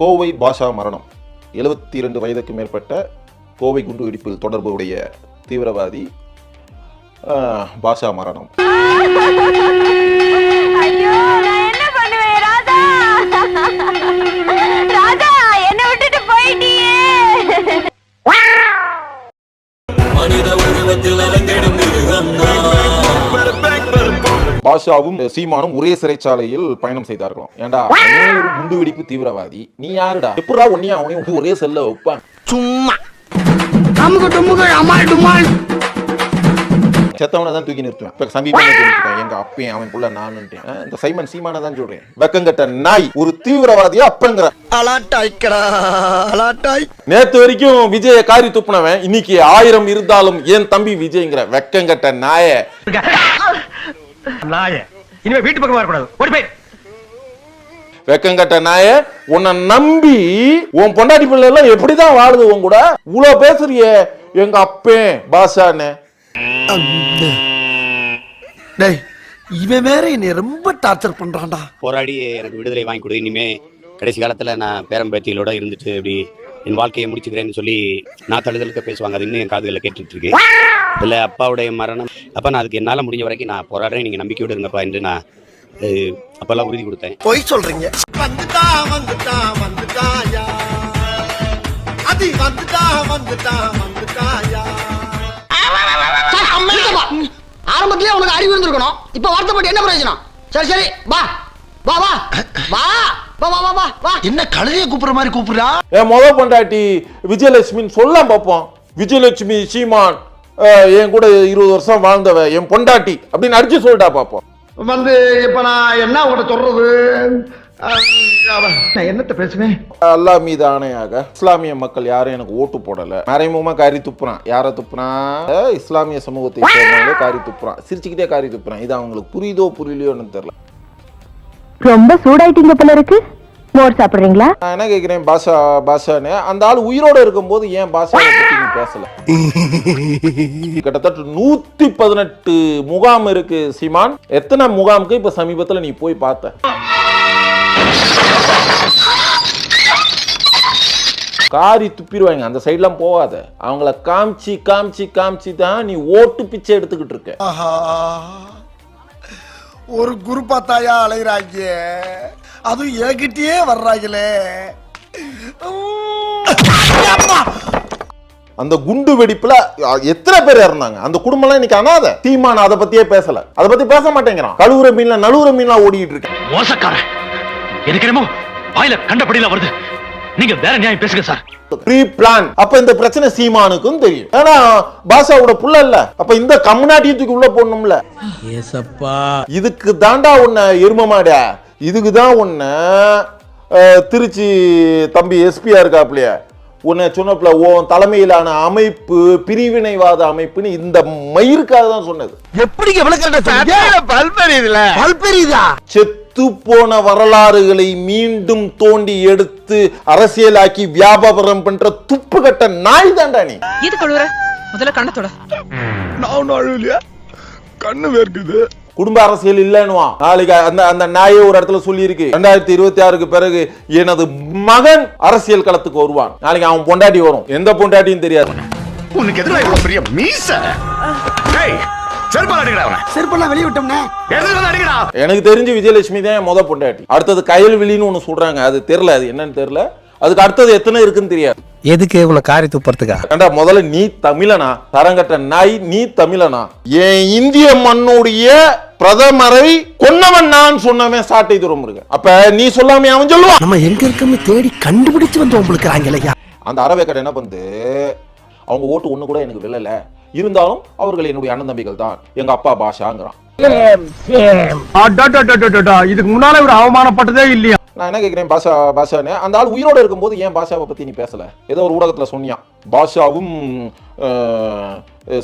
கோவை பாஷா மரணம். எழுபத்தி இரண்டு வயதுக்கு மேற்பட்ட கோவை குண்டு வெடிப்பில் தொடர்புடைய தீவிரவாதி பாஷா மரணம். ஐயோ நான் பாஷாவும் சீமானும் ஒரே சிறைச்சாலையில் பயணம் செய்தார்களாம். ஏன்டா அவனே ஒரு குண்டு வெடிப்பு தீவிரவாதி. நீ யாருடா? எப்படா ஒன்னியா அவனையும் ஒரே செல்ல வைப்பான்? சும்மா. செத்தவனை தான் தூக்கி நிறுத்துவேன். இப்ப சமீபம் எங்க அப்பையும் அவனுக்குள்ள நானுன்ட்டேன். ஆ, இந்த சைமன் சீமானை தான் சொல்றேன். வெக்கங்கட்ட நாய் ஒரு தீவிரவாதியா அப்பங்கிற நேத்து வரைக்கும் விஜய காரி துப்புனவன். இன்னைக்கு ஆயிரம் இருந்தாலும் என் தம்பி விஜய்ங்கிற வெக்கங்கட்ட நாய. நாய. இனிமே வீட்டு பக்கமா வரக்கூடாது. ஓடி போய் வெக்கங்கட்ட நாய உன்னை நம்பி உன் பொண்டாட்டி பிள்ளை எல்லாம் எப்படிதான் வாழுது உன் கூட? இவ்வளவு பேசுறியே எங்க அப்பேன் பாஷான்னு. டேய் இவன் வேற என்னை ரொம்ப டார்ச்சர் பண்றான்டா. போராடி எனக்கு விடுதலை வாங்கி கொடு. இனிமே கடைசி காலத்துல நான் பேரம்பேத்திகளோட இருந்துட்டு இப்படி என் வாழ்க்கையை முடிச்சுக்கிறேன்னு சொல்லி நான் தழுதலுக்க பேசுவாங்க. அது இன்னும் என் காதுகளை கேட்டுட்டு இருக்கு. இல்ல அப்பாவுடைய மரணம் அப்போ நான் அதுக்கு என்னால் முடிஞ்ச வரைக்கும் நான் போராடுறேன். நீங்க நம்பிக்கை விடுங்கப்பா என்று நான் அப்பெல்லாம் உறுதி கொடுத்தேன். பொய் சொல்றீங்க. வந்துட்டா வந்துட்டா வந்துட்டாயா அது வந்துட்டா வந்துட்டா வந்துட்டாயா ஆரம்பத்திலே உனக்கு அறிவு இருந்திருக்கணும். இப்ப வருத்தப்பட்டு என்ன பிரயோஜனம்? சரி சரி வா. வா வா. வா. வா வா வா வா என்ன கழுதைய கூப்பிடுற மாதிரி கூப்பிடுறா? என் முத பொண்டாட்டி விஜயலட்சுமின்னு சொல்ல பார்ப்போம் விஜயலட்சுமி சீமான். என் கூட இருபது வருஷம் வாழ்ந்தவ என் பொண்டாட்டி அப்படின்னு அடிச்சு சொல்லிட்டா பார்ப்போம் வந்து இப்ப நான் என்ன உங்கள்கிட்ட சொல்றது? நான் என்னத்த பேசுவேன்? அல்லாஹ் மீது ஆணையாக இஸ்லாமிய மக்கள் யாரும் எனக்கு ஓட்டு போடல. மறைமுகமா காரி துப்புறான். யாரை துப்புறான்? இஸ்லாமிய சமூகத்தை சேர்ந்தவங்களே காரி துப்புறான். சிரிச்சுக்கிட்டே காரி துப்புறான். இது அவங்களுக்கு புரியுதோ புரியலையோன்னு தெரியல. ரொம்ப சூடாயிட்டீங்க போல இருக்கு. மோர் சாப்பிடுறீங்களா? நான் என்ன கேட்கிறேன் பாஷா பாஷான்னு. அந்த ஆள் உயிரோட இருக்கும்போது ஏன் பாஷாவை பத்தி பேசல? கிட்டத்தட்ட நூத்தி பதினெட்டு முகாம் இருக்கு சீமான். எத்தனை முகாமுக்கு இப்ப சமீபத்துல நீ போய் பார்த்த? காரி துப்பிடுவாங்க அந்த சைட்லாம் போகாத. அவங்கள காமிச்சு காமிச்சு காமிச்சு தான் நீ ஓட்டு பிச்சை எடுத்துக்கிட்டு இருக்க. ஒரு குரு பார்த்தாயா அலைகிறாங்க அதுவும் என்கிட்டயே வர்றாங்களே அந்த குண்டு வெடிப்புல எத்தனை பேர் இறந்தாங்க? அந்த குடும்பம்லாம் இன்னைக்கு அனாத. தீமான அதை பத்தியே பேசல. அதை பத்தி பேச மாட்டேங்கிறான். கழுவுற மீன்ல நழுவுற மீன்லாம் ஓடிட்டு இருக்கு. மோசக்காரன்! எனக்கு என்னமோ வாயில கண்டபடியில வருது. நீங்க வேற நியாயம் பேசுங்க சார். ப்ரீ பிளான் அப்ப இந்த பிரச்சனை சீமானுக்கும் தெரியும். ஏன்னா பாஷாவோட புள்ள இல்ல. அப்ப இந்த கம்யூனாட்டியத்துக்கு உள்ள போடணும்ல. இதுக்கு தாண்டா உன்னை எரும மாட இதுக்கு தான் உன்னை திருச்சி தம்பி எஸ்பியா இருக்காப்லையே உன்னை சொன்னப்பல உன் தலைமையிலான அமைப்பு பிரிவினைவாத அமைப்புன்னு இந்த மயிருக்காக தான் சொன்னது. பல்பெரியுதுல பல்பெரியுதா செத்து போன வரலாறுகளை மீண்டும் தோண்டி எடுத்து அரசியலாக்கி வியாபாரம் பண்ற துப்பு கட்ட நாய் தாண்டா நீ. இது கழுவுற? முதல்ல கண்ணத்தோட நான் அழுவலையா? கண்ணு வேர்க்குது. குடும்ப அரசியல் இல்லைன்னுவான். நாளைக்கு அந்த அந்த நாயே ஒரு இடத்துல சொல்லி இருக்கு ரெண்டாயிரத்தி இருபத்தி ஆறுக்கு பிறகு எனது மகன் அரசியல் களத்துக்கு வருவான். நாளைக்கு அவன் பொண்டாட்டி வரும். எந்த பொண்டாட்டியும் தெரியாது. உனக்கு எதிராக இவ்வளவு பெரிய மீச? எனக்கு தெரிஞ்சு விஜயலட்சுமி தான் முத பொண்டாட்டி. அடுத்தது கயல்விழின்னு ஒண்ணு சொல்றாங்க. அது தெரியல. அது என்னன்னு தெரியல. அதுக்கு அடுத்தது எத்தனை இருக்குன்னு தெரியாது. எதுக்கு உன்னை காரி துப்புறதுக்கா? ஏண்டா முதல்ல நீ தமிழனா? தரங்கட்ட நாய் நீ தமிழனா? என் இந்திய மண்ணுடைய பிரதமரை கொன்னவன் நான் சொன்னவன் சாட்டை தூரம் இருக்கு அப்ப நீ சொல்லாம அவன் சொல்லுவான். நம்ம எங்க இருக்கோம்னு தேடி கண்டுபிடிச்சு வந்து உங்களுக்கு இல்லையா அந்த அரவேக்கடை என்ன பண்ணுது அவங்க ஓட்டு ஒண்ணு கூட எனக்கு விழல. இருந்தாலும் அவர்கள் என்னுடைய அண்ணன் தம்பிகள் தான். எங்க அப்பா பாஷாங்கிறான். இதுக்கு முன்னால ஒரு அவமானப்பட்டதே இல்லையா? நான் என்ன கேட்கிறேன் பாஷா பாஷான்னு? அந்த ஆள் உயிரோட இருக்கும்போது ஏன் பாஷாவை பத்தி நீ பேசல? ஏதோ ஒரு ஊடகத்துல சொன்னியான் பாஷாவும்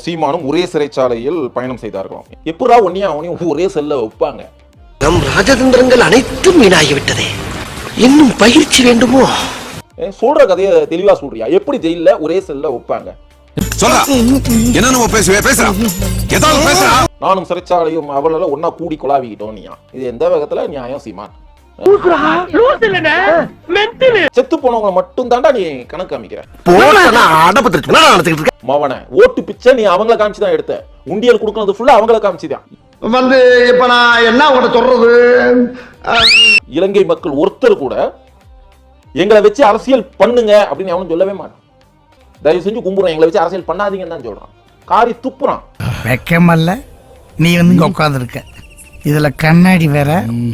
சீமானும் ஒரே சிறைச்சாலையில் பயணம் செய்தார்களாம். எப்படா ஒன்னியா அவனையும் ஒரே செல்ல வைப்பாங்க? நம் ராஜதந்திரங்கள் அனைத்தும் வீணாகிவிட்டதே. இன்னும் பயிற்சி வேண்டுமோ? சொல்ற கதையை தெளிவா சொல்றியா? எப்படி ஜெயில்ல ஒரே செல்ல வைப்பாங்க? நானும் சிறைச்சாலையும் அவளால ஒன்னா கூடி கொலாவிக்கிட்டோம் நீயா? இது எந்த வகத்துல? நியாயம் சீமான். செத்து போனவங்க மட்டும் தாண்டா நீ கணக்கு காமிக்கிற. மவன ஓட்டு பிச்சை நீ அவங்கள காமிச்சு தான் எடுத்த. உண்டியல் கொடுக்கறது ஃபுல்லா அவங்கள காமிச்சுதான் வந்து இப்ப நான் என்ன உங்கள்ட்ட சொல்றது? இலங்கை மக்கள் ஒருத்தர் கூட எங்களை வச்சு அரசியல் பண்ணுங்க அப்படின்னு அவனும் சொல்லவே மாட்டான். தயவு செஞ்சு கும்புறான் எங்களை வச்சு அரசியல் பண்ணாதீங்கன்னு தான் சொல்றான். காரி துப்புறான். வெக்கமல்ல. நீ வந்து உட்காந்துருக்க இதுல கண்ணாடி வேற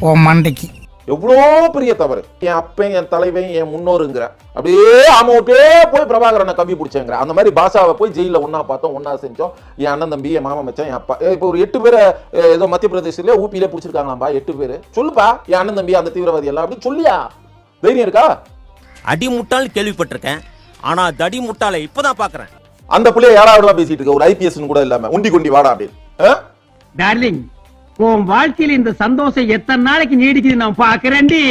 உன் மண்டைக்கு. எவ்வளோ பெரிய தவறு? என் அப்பன் என் தலைவன் என் முன்னோருங்கிற. அப்படியே ஆமோட்டே போய் பிரபாகரனை கம்பி பிடிச்சேங்கிற. அந்த மாதிரி பாஷாவை போய் ஜெயில ஒண்ணா பார்த்தோம் ஒண்ணா செஞ்சோம். என் அண்ணன் தம்பி என் மாமா மச்சான் என் அப்பா. இப்போ ஒரு எட்டு பேரை ஏதோ மத்திய பிரதேசத்துல ஊப்பியில பிடிச்சிருக்காங்களாம்பா எட்டு பேர். சொல்லுப்பா என் அண்ணன் தம்பி அந்த தீவிரவாதி எல்லாம் அப்படின்னு சொல்லியா? தைரியம் இருக்கா? அடி முட்டாள் கேள்விப்பட்டிருக்கேன். ஆனா தடி முட்டாளை இப்பதான் பாக்குறேன். அந்த பிள்ளைய யாராவது பேசிட்டு இருக்க? ஒரு ஐபிஎஸ் கூட இல்லாம. உண்டி கொண்டி வாடா அப்படின்னு. ஆ? டார்லிங் உன் வாழ்க்கையில இந்த சந்தோஷம் எத்தனை நாளைக்கு நீடிக்குது நான் பாக்குறேன்டி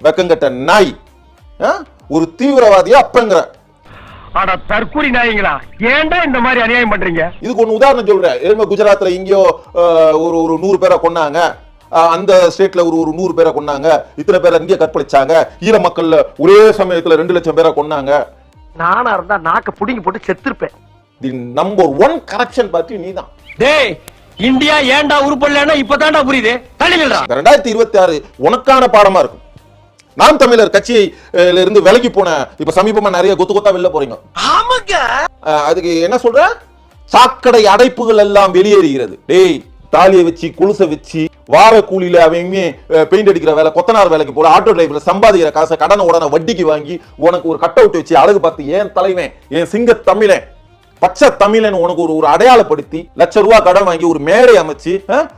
வெக்கங்கட்ட நாய்? ஒரு தீவிரவாதியா அப்பங்கிற. ஆனா தற்கூரி நாயங்களா? ஏன்டா இந்த மாதிரி அநியாயம் பண்றீங்க? இதுக்கு ஒண்ணு உதாரணம் சொல்றேன். ஏமா குஜராத்ல எங்கேயோ ஒரு ஒரு நூறு பேரை கொன்னாங்க. அஹ், அந்த ஸ்டேட்ல ஒரு ஒரு நூறு பேரை கொன்னாங்க. இத்தனை பேரை இங்கே கற்பழிச்சாங்க. ஈர மக்கள்ல ஒரே சமயத்துல ரெண்டு லட்சம் பேரை கொன்னாங்க. நானா இருந்தா நாக்க புடிங்கி போட்டு செத்துருப்பேன். The number one corruption party நீ தான் டேய் இந்தியா ஏன்டா உருப்படலன்னா இப்பதான்டா புரியுது. தள்ளிடுறா ரெண்டாயிரத்தி இருபத்தி ஆறு உனக்கான பாடமா இருக்கும். நாம் தமிழர் கட்சியை இருந்து விலகி போன இப்ப சமீபமா நிறைய கொத்து கொத்தா வெளில போறீங்க. அஹ், அதுக்கு என்ன சொல்ற? சாக்கடை அடைப்புகள் எல்லாம் வெளியேறுகிறது. டேய் தாலியை வச்சு குலுசை வச்சு வார கூலியில அவங்க பெயிண்ட் அடிக்கிற வேலை கொத்தனார் வேலைக்கு போற ஆட்டோ டிரைவர்ல சம்பாதிக்கிற காசை கடனை உடனே வட்டிக்கு வாங்கி உனக்கு ஒரு கட் அவுட் வச்சு அழகு பார்த்து ஏன் தலைவன்? என் சிங்க தமிழன் பச்சை தமிழன் உனக்கு ஒரு ஒரு அடையாளப்படுத்தி லட்ச ரூபா கடன் வாங்கி ஒரு மேடை அமைச்சு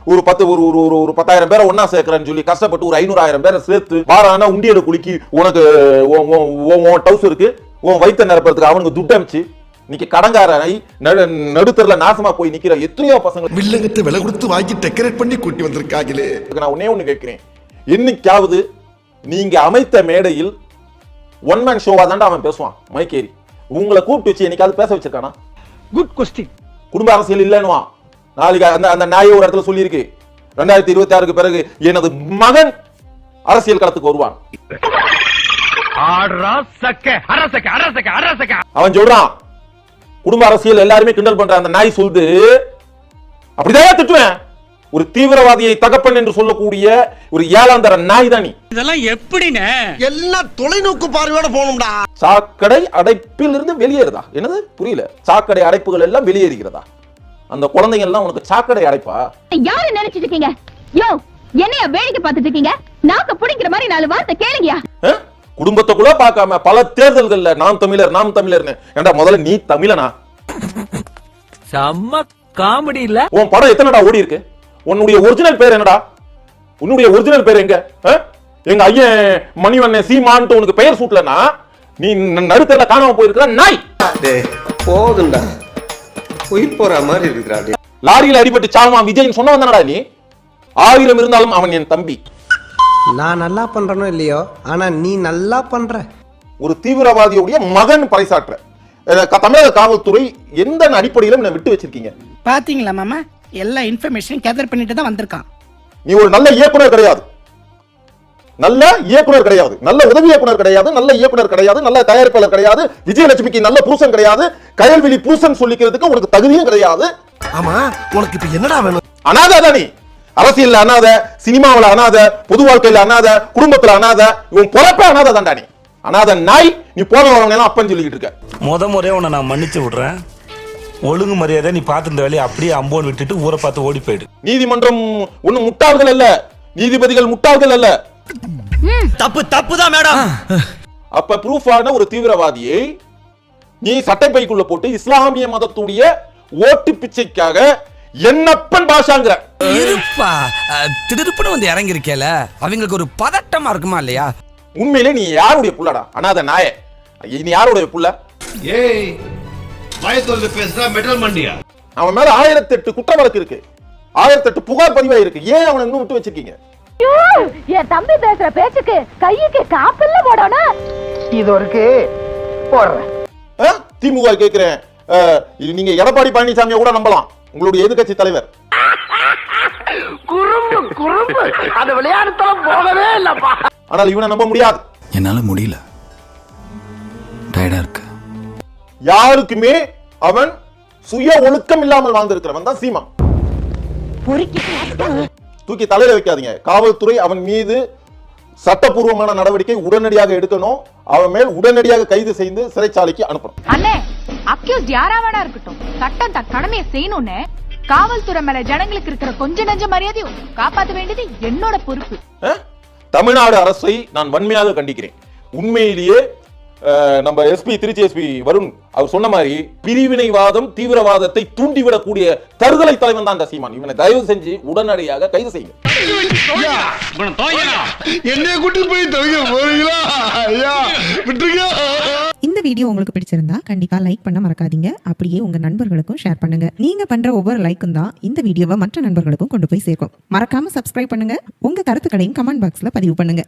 ஒரு பத்து ஒரு ஒரு ஒரு ஒரு பத்தாயிரம் பேரை ஒண்ணா சேர்க்கறேன்னு சொல்லி கஷ்டப்பட்டு ஒரு ஐநூறாயிரம் பேரை சேர்த்து வாரானா உண்டியல குலுக்கி உனக்கு உன்- உன் உன்- உன் டவுசருக்கு உன் வயிற்ற நிரப்புறதுக்கு அவனுக்கு துட்டு அமைச்சு இன்னைக்கு கடங்காரனை நடு நடுத்தர்ல நாசமா போய் நிக்கிற எத்தனையோ பசங்க வில்லங்கத்தை விலை கொடுத்து வாங்கி டெக்கரேட் பண்ணி கூட்டி வந்திருக்காங்களே. நான் ஒண்ணே ஒண்ணு கேட்கிறேன். என்னைக்காவது நீங்க அமைத்த மேடையில் ஒன் மேன் ஷோவா தாண்டா அவன் பேசுவான் மைக்கேரி. உங்களை கூப்பிட்டு வச்சு என்னைக்காவது பேச வச்சிருக்கானா? குட் கொஸ்டின் குடும்ப அரசியல் இல்லைன்னுவான் நாளைக்கு அந்த அந்த நாயை ஒரு இடத்துல சொல்லியிருக்கு. ரெண்டாயிரத்தி இருபத்தி ஆறுக்கு பிறகு எனது மகன் அரசியல் களத்துக்கு வருவான். அவன் சொல்றான் குடும்ப அரசியல் எல்லாருமே கிண்டல் பண்ற அந்த நாய் சொல்லுது. அப்படிதான் திட்டுவேன். ஒரு தீவிரவாதியை தகப்பன் என்று சொல்லக்கூடிய ஒரு ஏழாந்தர நாய் தான் நீ. இதெல்லாம் எப்படின்னு எல்லாம் தொலைநோக்கு பார்வையோட போகணும்டா. சாக்கடை அடைப்பில் இருந்து வெளியேறுதா? என்னது? புரியல. சாக்கடை அடைப்புகள் எல்லாம் வெளியேறுகிறதா? அந்த குழந்தைங்க எல்லாம் உனக்கு சாக்கடை அடைப்பா? யாரு நினைச்சிட்டு இருக்கீங்க? யோ என்னைய வேடிக்கை பார்த்துட்டு இருக்கீங்க? நாக்க புடிக்கிற மாதிரி நாலு வார்த்தை கேளுங்கயா? குடும்பத்தை கூட பார்க்காம பல தேர்தல்கள்ல நாம் தமிழர் நாம் தமிழர்னு. ஏன்டா முதல்ல நீ தமிழனா? செம்ம காமெடி இல்ல? உன் படம் எத்தனைடா ஓடி இருக்கு? உன்னுடைய ஒரிஜினல் பேர் என்னடா? உன்னுடைய ஒரிஜினல் பேர் எங்க? எங்க ஐயன் மணிவண்ணன் சீமான்ட்டு உனக்கு பெயர் சூட்டலனா நீ நடுத்தரல காணாம போயிருக்கிற நாய். போதுண்டா உயிர் போற மாதிரி இருக்கிறா லாரியில அடிபட்டு சாவான் விஜய்னு சொன்ன வந்தானடா நீ? ஆயிரம் இருந்தாலும் அவன் என் தம்பி. நான் நல்லா பண்றனோ இல்லையோ? ஆனா நீ நல்லா பண்ற. ஒரு தீவிரவாதியுடைய மகன் பறைசாற்ற. தமிழக காவல்துறை எந்த அடிப்படையில என்னை விட்டு வச்சிருக்கீங்க? பாத்தீங்களா மாமா? எல்லா இன்ஃபர்மேஷன் கேதர் பண்ணிட்டு தான் வந்திருக்கான். நீ ஒரு நல்ல இயக்குனர் கிடையாது. நல்ல இயக்குனர் கிடையாது. நல்ல உதவி இயக்குனர் கிடையாது. நல்ல இயக்குனர் கிடையாது. நல்ல தயாரிப்பாளர் கிடையாது. விஜயலட்சுமிக்கு நல்ல பூசன் கிடையாது. கயல்விழி பூசன் சொல்லிக்கிறதுக்கு உனக்கு தகுதியும் கிடையாது. ஆமா உனக்கு இப்ப என்னடா வேணும்? அனாதை தான் நீ அரசியல்ல அனாத சினிமாவுல அனாத பொது வாழ்க்கையில அனாத குடும்பத்துல அனாத உன் பொழப்ப அனாதை தான்டா நீ. அனாத நாய் நீ போன வரவங்க எல்லாம் அப்பன்னு சொல்லிக்கிட்டு இருக்க. முத முறையா உன்னை நான் மன்னிச்சு விடுறேன். ஒழுங்கு மரியாதை நீ பார்த்து இந்த வேலையை அப்படியே அம்போன் விட்டுட்டு ஊரை பார்த்து ஓடி போயிடு. நீதிமன்றம் ஒண்ணும் முட்டாள்கள் அல்ல. நீதிபதிகள் முட்டாள்கள் அல்ல. தப்பு தப்பு தான் மேடம். அப்ப ப்ரூஃப் ஆன ஒரு தீவிரவாதியை நீ சட்டைப்பைக்குள்ள போட்டு இஸ்லாமிய மதத்துடைய ஓட்டு பிச்சைக்காக என்னப்பன் பாஷாங்கிற. இருப்பா. திடுப்புன்னு வந்து இறங்கி இருக்கேல அவங்களுக்கு ஒரு பதட்டமா இருக்குமா இல்லையா? உண்மையிலே நீ யாருடைய புள்ளடா? அனாத நாய. நீ யாருடைய புள்ள? ஏய் பயத்தொல்ல பேசுறா மெட்டல் மண்டியா? அவன் மேல ஆயிரத்தி எட்டு குற்ற வழக்கு இருக்கு. ஆயிரத்தி எட்டு புகார் பதிவாயிருக்கு ஏன் அவனை இன்னும் விட்டு வச்சிருக்கீங்க? என் தம்பி பேசுற பேச்சுக்கு கையுக்கு காப்பில்ல போடணும். இது இருக்கு போடுறேன்? திமுக இது நீங்க எடப்பாடி பழனிசாமியை கூட நம்பலாம். உங்களுடைய எதிர்க்கட்சி தலைவர். குறும்பு குறும்பு. அந்த விளையாட்டுத்தலம் போகவே இல்லப்பா. ஆனால் இவனை நம்ப முடியாது. என்னால முடியல. டயர்டா இருக்கு. யாருக்குமே அவன் சுய ஒழுக்கம் இல்லாமல் வாழ்ந்திருக்கிறவன் தான் சீமா தூக்கி தலையில வைக்காதீங்க. காவல்துறை அவன் மீது சட்டப்பூர்வமான நடவடிக்கை உடனடியாக எடுக்கணும். அவன் மேல் உடனடியாக கைது செய்து சிறைச்சாலைக்கு அனுப்பணும். அண்ணே அக்யூஸ்ட் யாரா வேணா இருக்கட்டும். சட்டம் தன் கடமையை செய்யணும்னு. காவல்துறை மேல ஜனங்களுக்கு இருக்கிற கொஞ்ச நெஞ்ச மரியாதையும் காப்பாத்த வேண்டியது என்னோட பொறுப்பு? தமிழ்நாடு அரசை நான் வன்மையாக கண்டிக்கிறேன். உண்மையிலேயே நம்ம எஸ்பி திருச்சி எஸ்பி வருண் அவர் சொன்ன மாதிரி பிரிவினைவாதம் தீவிரவாதத்தை தூண்டிவிடக்கூடிய தருதலை தலைவன் தான் இந்த சீமான். இவனை தயவு செஞ்சு உடனடியாக கைது செய்யுங்க. என்னைய கூட்டி போய் தவிக்க போறீங்களா? ஐயா விட்டுருங்க. இந்த வீடியோ உங்களுக்கு பிடிச்சிருந்தா கண்டிப்பா லைக் பண்ண மறக்காதீங்க. அப்படியே உங்க நண்பர்களுக்கும் ஷேர் பண்ணுங்க. நீங்க பண்ற ஒவ்வொரு லைக்கும் தான் இந்த வீடியோவை மற்ற நண்பர்களுக்கும் கொண்டு போய் சேர்க்கும். மறக்காம சப்ஸ்கிரைப் பண்ணுங்க. உங்க கருத்துக்களையும் கமெண்ட் பாக்ஸ்ல பதிவு பண்ணுங்க.